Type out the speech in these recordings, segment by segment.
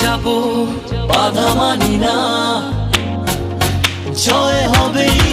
যাব বাধা মানি না। জয় হবেই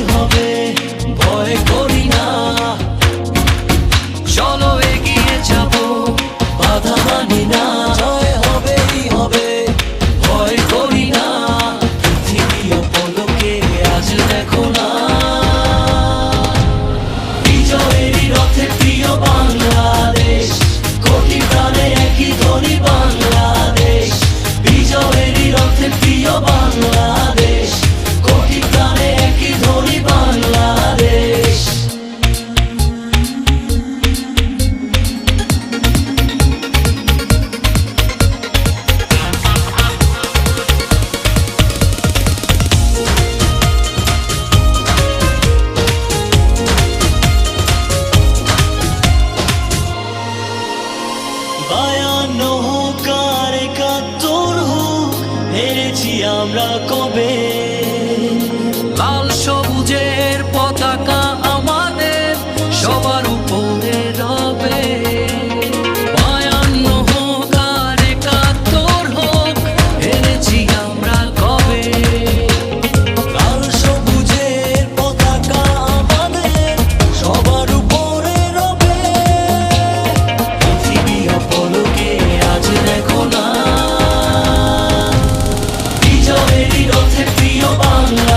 আমরা কবে নীরবে প্রিয় বাংলা